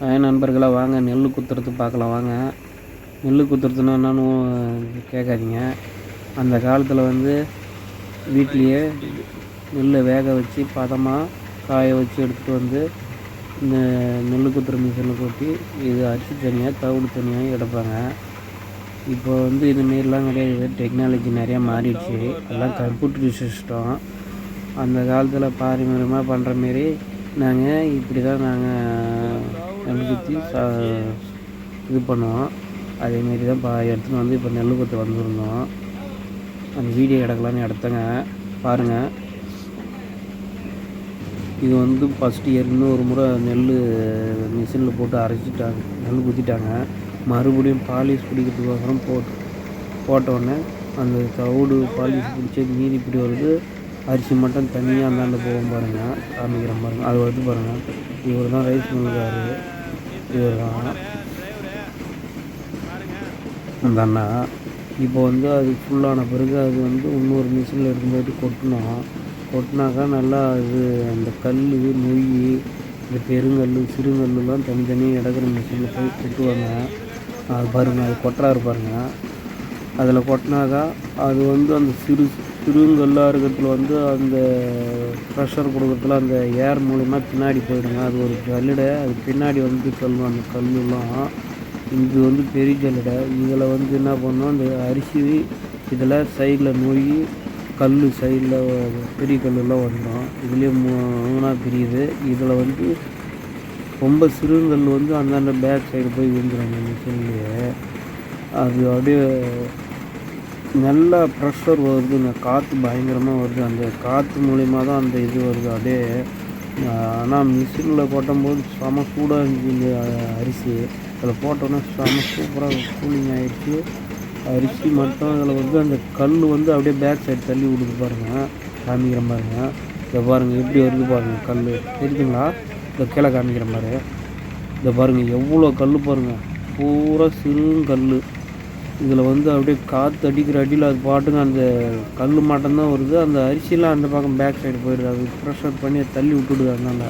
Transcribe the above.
Hi நண்பர்களாக வாங்க. நெல் குத்துறது பார்க்கலாம் வாங்க. நெல் குத்துறதுன்னா என்னன்னு கேட்காதீங்க. அந்த காலத்தில் வந்து வீட்லேயே நெல்லை வேக வச்சு பதமாக காய வச்சு எடுத்துகிட்டு வந்து இந்த நெல் குத்துற மிஷினில் கொட்டி இது அரிசி தனியாக தவிடு தனியாக எடுப்பாங்க. இப்போ வந்து இதுமாரிலாம் கிடையாது. டெக்னாலஜி நிறையா மாறிடுச்சு. எல்லாம் கம்ப்யூட்டர் சிஸ்டம். அந்த காலத்தில் பாரம்பரியமாக பண்ணுற மாரி நாங்கள் இப்படி தான் நாங்கள் நெல் சா இது பண்ணுவோம். அதேமாரி தான் பா எடுத்துன்னு வந்து இப்போ நெல் கொத்து வந்திருந்தோம். அந்த வீடியோ எடுக்கலான்னு எடுத்தேங்க. பாருங்கள் இது வந்து ஃபஸ்ட்டு ஏற்கனவே ஒரு முறை நெல் மிஷினில் போட்டு அரைச்சிட்டாங்க. நெல் குத்திட்டாங்க. மறுபடியும் பாலிஷ் பிடிக்கிறதுக்கோசரம் போட்டு போட்ட அந்த தவிடு பாலிஷ் பிடிச்சது மீதி இப்படி வருது. அரிசி மட்டும் தனியாக அந்தாண்ட போகும் பாருங்கள் காமிக்கிற பாருங்கள் அது வந்து பாருங்கள் இவர் தான் ரைஸ் மில்லுக்காரு இருக்காங்க அந்த அண்ணா. இப்போ வந்து அது ஃபுல்லான பிறகு அது வந்து இன்னொரு மிஷினில் இருக்கும்போது கொட்டினோம் கொட்டினாக்கா நல்லா இது அந்த கல் நொய் இந்த பெருங்கல் சிறுங்கல்லாம் தனித்தனியாக இடக்கிற மிஷினில் போய் கொட்டுவாங்க. அது பாருங்கள் அது கொட்டுறாரு பாருங்கள் அதில் கொட்டினாக்கா அது வந்து அந்த சிறு சிறுங்கல்லாக வந்து அந்த ப்ரெஷர் கொடுக்குறதுல அந்த ஏர் மூலிமா பின்னாடி போயிடுங்க. அது ஒரு ஜல்லடை. அது பின்னாடி வந்து கல் அந்த கல்லுலாம். இது வந்து பெரிய ஜல்லடை. இதில் வந்து என்ன பண்ணோம் அந்த அரிசி இதில் சைடில் நொய் கல் சைடில் பெரிய கல்லெல்லாம் வந்துடும். இதுலேயே மூணாக பிரியுது. இதில் வந்து ரொம்ப சிறுங்கல் வந்து அந்தாண்ட பேக் சைடு போய் விழுந்துடும் அந்த மிஷின்லேயே அது அப்படியே நல்லா ப்ரெஷர் வருதுங்க காற்று பயங்கரமாக வருது. அந்த காற்று மூலிமா தான் அந்த இது வருது. அப்படியே ஆனால் மிஷினில் கொட்டும்போது செம சூடாக இருந்துச்சு இந்த அரிசி. அதில் போட்டோன்னே செம சூப்பராக கூலிங் ஆகிடுச்சு அரிசி மட்டும் அதில் வந்து அந்த கல் வந்து அப்படியே பேக் சைடு தள்ளி விடுது பாருங்கள் காமிக்கிற பாருங்க இதை பாருங்கள் எப்படி வருது பாருங்கள் கல் தெரியுதுங்களா? இந்த கீழே காமிக்கிற மாதிரி. இதை பாருங்கள் எவ்வளோ கல் பாருங்கள் பூரா சிறுங்கல் இதில் வந்து அப்படியே காற்று அடிக்கிற அடியில் அது பாட்டுங்க அந்த கல் மட்டும்தான் வருது. அந்த அரிசிலாம் அந்த பக்கம் பேக் சைடு போயிடுது. அது ப்ரெஷர் பண்ணி தள்ளி விட்டுடுது அதனால்